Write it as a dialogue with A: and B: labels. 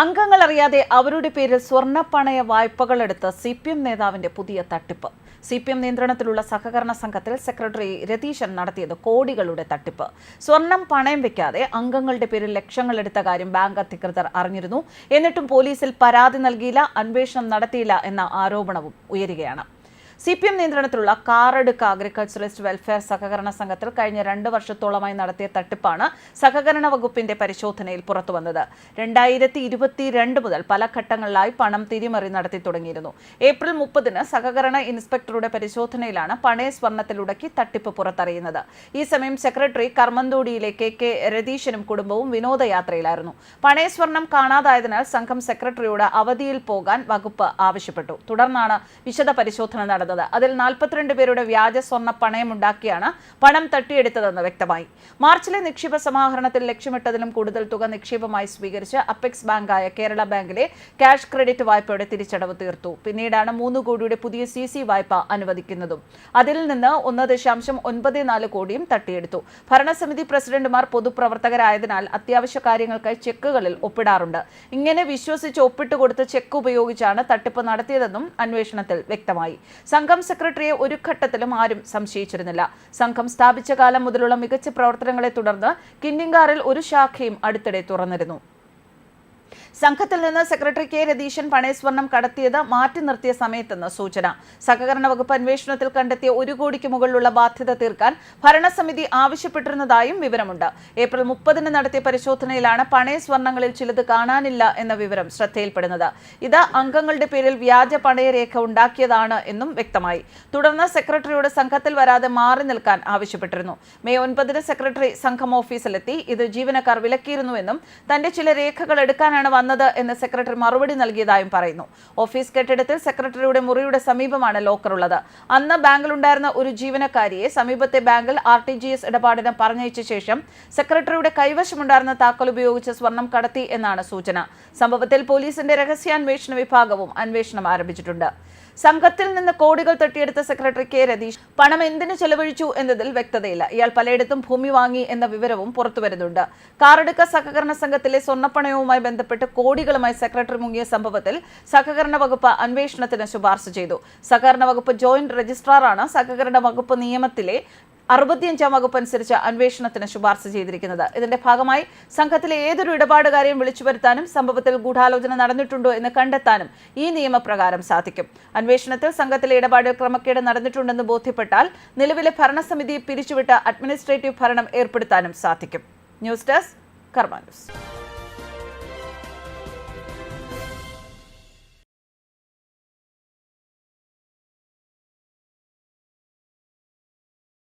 A: അംഗങ്ങൾ അറിയാതെ അവരുടെ പേരിൽ സ്വർണപ്പണയ വായ്പകളെടുത്ത് സി പി എം നേതാവിന്റെ പുതിയ തട്ടിപ്പ്. സി പി എം നിയന്ത്രണത്തിലുള്ള സഹകരണ സംഘത്തിൽ സെക്രട്ടറി രതീശൻ നടത്തിയത് കോടികളുടെ തട്ടിപ്പ്. സ്വർണം പണയം വെക്കാതെ അംഗങ്ങളുടെ പേരിൽ ലക്ഷങ്ങൾ എടുത്ത കാര്യം ബാങ്ക് അധികൃതർ അറിഞ്ഞിരുന്നു. എന്നിട്ടും പോലീസിൽ പരാതി നൽകിയില്ല അന്വേഷണം നടത്തിയില്ല എന്ന ആരോപണവും ഉയരുകയാണ്. സി പി എം നിയന്ത്രണത്തിലുള്ള കാറടുക്ക അഗ്രികൾച്ചറിസ്റ്റ് വെൽഫെയർ സഹകരണ സംഘത്തിൽ കഴിഞ്ഞ രണ്ട് വർഷത്തോളമായി നടത്തിയ തട്ടിപ്പാണ് സഹകരണ വകുപ്പിന്റെ പരിശോധനയിൽ പുറത്തുവന്നത്. രണ്ടായിരത്തി ഇരുപത്തിരണ്ട് മുതൽ പല ഘട്ടങ്ങളിലായി പണം തിരിമറി നടത്തി തുടങ്ങിയിരുന്നു. ഏപ്രിൽ മുപ്പതിന് സഹകരണ ഇൻസ്പെക്ടറുടെ പരിശോധനയിലാണ് പണയ സ്വർണത്തിലുടക്കി തട്ടിപ്പ് പുറത്തറിയുന്നത്. ഈ സമയം സെക്രട്ടറി കർമ്മന്തോടിയിലെ കെ കെ രതീശനും കുടുംബവും വിനോദയാത്രയിലായിരുന്നു. പണയ സ്വർണം കാണാതായതിനാൽ സംഘം സെക്രട്ടറിയോട് അവധിയിൽ പോകാൻ വകുപ്പ് ആവശ്യപ്പെട്ടു. തുടർന്നാണ് വിശദ പരിശോധന നടന്നത്. അതിൽ നാൽപ്പത്തിരണ്ട് പേരുടെ വ്യാജ സ്വർണ പണയമുണ്ടാക്കിയാണ് പണം തട്ടിയെടുത്തതെന്ന് വ്യക്തമായി. മാർച്ചിലെ നിക്ഷേപ സമാഹരണത്തിൽ ലക്ഷ്യമിട്ടതിലും കൂടുതൽ തുക നിക്ഷേപമായി സ്വീകരിച്ച് അപ്പെക്സ് ബാങ്കായ കേരള ബാങ്കിലെ ക്യാഷ് ക്രെഡിറ്റ് വായ്പയുടെ തിരിച്ചടവ് തീർത്തു. പിന്നീടാണ് മൂന്ന് കോടിയുടെ പുതിയ സി സി വായ്പ അനുവദിക്കുന്നതും. അതിൽ നിന്ന് ഒന്ന് ദശാംശം ഒൻപത് നാല് കോടിയും തട്ടിയെടുത്തു. ഭരണസമിതി പ്രസിഡന്റുമാർ പൊതുപ്രവർത്തകരായതിനാൽ അത്യാവശ്യ കാര്യങ്ങൾക്കായി ചെക്കുകളിൽ ഒപ്പിടാറുണ്ട്. ഇങ്ങനെ വിശ്വസിച്ച് ഒപ്പിട്ട് കൊടുത്ത ചെക്ക് ഉപയോഗിച്ചാണ് തട്ടിപ്പ് നടത്തിയതെന്നും അന്വേഷണത്തിൽ വ്യക്തമായി. സംഘം സെക്രട്ടറിയെ ഒരു ഘട്ടത്തിലും ആരും സംശയിച്ചിരുന്നില്ല. സംഘം സ്ഥാപിച്ച കാലം മുതലുള്ള മികച്ച പ്രവർത്തനങ്ങളെ തുടർന്ന് കിന്നിങ്കാറിൽ ഒരു ശാഖയും അടുത്തിടെ തുറന്നിരുന്നു. സംഘത്തിൽ നിന്ന് സെക്രട്ടറി കെ രതീശൻ പണയസ്വർണം കടത്തിയത് മാറ്റി നിർത്തിയ സമയത്തെന്ന് സൂചന. സഹകരണ വകുപ്പ് അന്വേഷണത്തിൽ കണ്ടെത്തിയ ഒരു കോടിക്ക് മുകളിലുള്ള ബാധ്യത തീർക്കാൻ ഭരണസമിതി ആവശ്യപ്പെട്ടിരുന്നതായും വിവരമുണ്ട്. ഏപ്രിൽ മുപ്പതിന് നടത്തിയ പരിശോധനയിലാണ് പണയ സ്വർണങ്ങളിൽ ചിലത് കാണാനില്ല എന്ന വിവരം ശ്രദ്ധയിൽപ്പെടുന്നത്. ഇത് അംഗങ്ങളുടെ പേരിൽ വ്യാജ പണയരേഖ ഉണ്ടാക്കിയതാണ് എന്നും വ്യക്തമായി. തുടർന്ന് സെക്രട്ടറിയോട് സംഘത്തിൽ വരാതെ മാറി നിൽക്കാൻ ആവശ്യപ്പെട്ടിരുന്നു. മെയ് ഒൻപതിന് സെക്രട്ടറി സംഘം ഓഫീസിലെത്തി. ഇത് ജീവനക്കാർ വിലക്കിയിരുന്നുവെന്നും തന്റെ ചില രേഖകൾ എടുക്കാനാണ് വന്നത് എന്ന് സെക്രട്ടറി മറുപടി നൽകിയതായും പറയുന്നു. ഓഫീസ് കെട്ടിടത്തിൽ സെക്രട്ടറിയുടെ മുറിയുടെ സമീപമാണ് ലോക്കർ ഉള്ളത്. അന്ന് ബാങ്കിലുണ്ടായിരുന്ന ഒരു ജീവനക്കാരിയെ സമീപത്തെ ബാങ്കിൽ ആർ ടി ജി എസ് ഇടപാടിന് പറഞ്ഞയച്ച ശേഷം സെക്രട്ടറിയുടെ കൈവശമുണ്ടായിരുന്ന താക്കോൽ ഉപയോഗിച്ച് സ്വർണം കടത്തി എന്നാണ് സൂചന. സംഭവത്തിൽ പോലീസിന്റെ രഹസ്യാന്വേഷണ വിഭാഗവും അന്വേഷണം ആരംഭിച്ചിട്ടുണ്ട്. സംഘത്തിൽ നിന്ന് കോടികൾ തട്ടിയെടുത്ത സെക്രട്ടറി കെ രതീഷ്. പണം എന്തിനു ചെലവഴിച്ചു എന്നതിൽ വ്യക്തതയില്ല. ഇയാൾ പലയിടത്തും ഭൂമി വാങ്ങി എന്ന വിവരവും പുറത്തുവരുന്നുണ്ട് കാറടുക്ക സഹകരണ സംഘത്തിലെ സ്വർണപ്പണയവുമായി ബന്ധപ്പെട്ട് കോടികളുമായി സെക്രട്ടറി മുങ്ങിയ സംഭവത്തിൽ സഹകരണ വകുപ്പ് അന്വേഷണത്തിന് ശുപാർശ ചെയ്തു. സഹകരണ വകുപ്പ് ജോയിന്റ് രജിസ്ട്രാറാണ് സഹകരണ വകുപ്പ് നിയമത്തിലെ അറുപത്തിയഞ്ചാം വകുപ്പ് അനുസരിച്ച് അന്വേഷണത്തിന് ശുപാർശ ചെയ്തിരിക്കുന്നത്. ഇതിന്റെ ഭാഗമായി സംഘത്തിലെ ഏതൊരു ഇടപാടുകാരെയും വിളിച്ചു വരുത്താനും സംഭവത്തിൽ ഗൂഢാലോചന നടന്നിട്ടുണ്ടോ എന്ന് കണ്ടെത്താനും ഈ നിയമപ്രകാരം സാധിക്കും. അന്വേഷണത്തിൽ സംഘത്തിലെ ഇടപാടിൽ ക്രമക്കേട് നടന്നിട്ടുണ്ടെന്ന് ബോധ്യപ്പെട്ടാൽ നിലവിലെ ഭരണസമിതി പിരിച്ചുവിട്ട് അഡ്മിനിസ്ട്രേറ്റീവ് ഭരണം ഏർപ്പെടുത്താനും സാധിക്കും. News desk Karma news.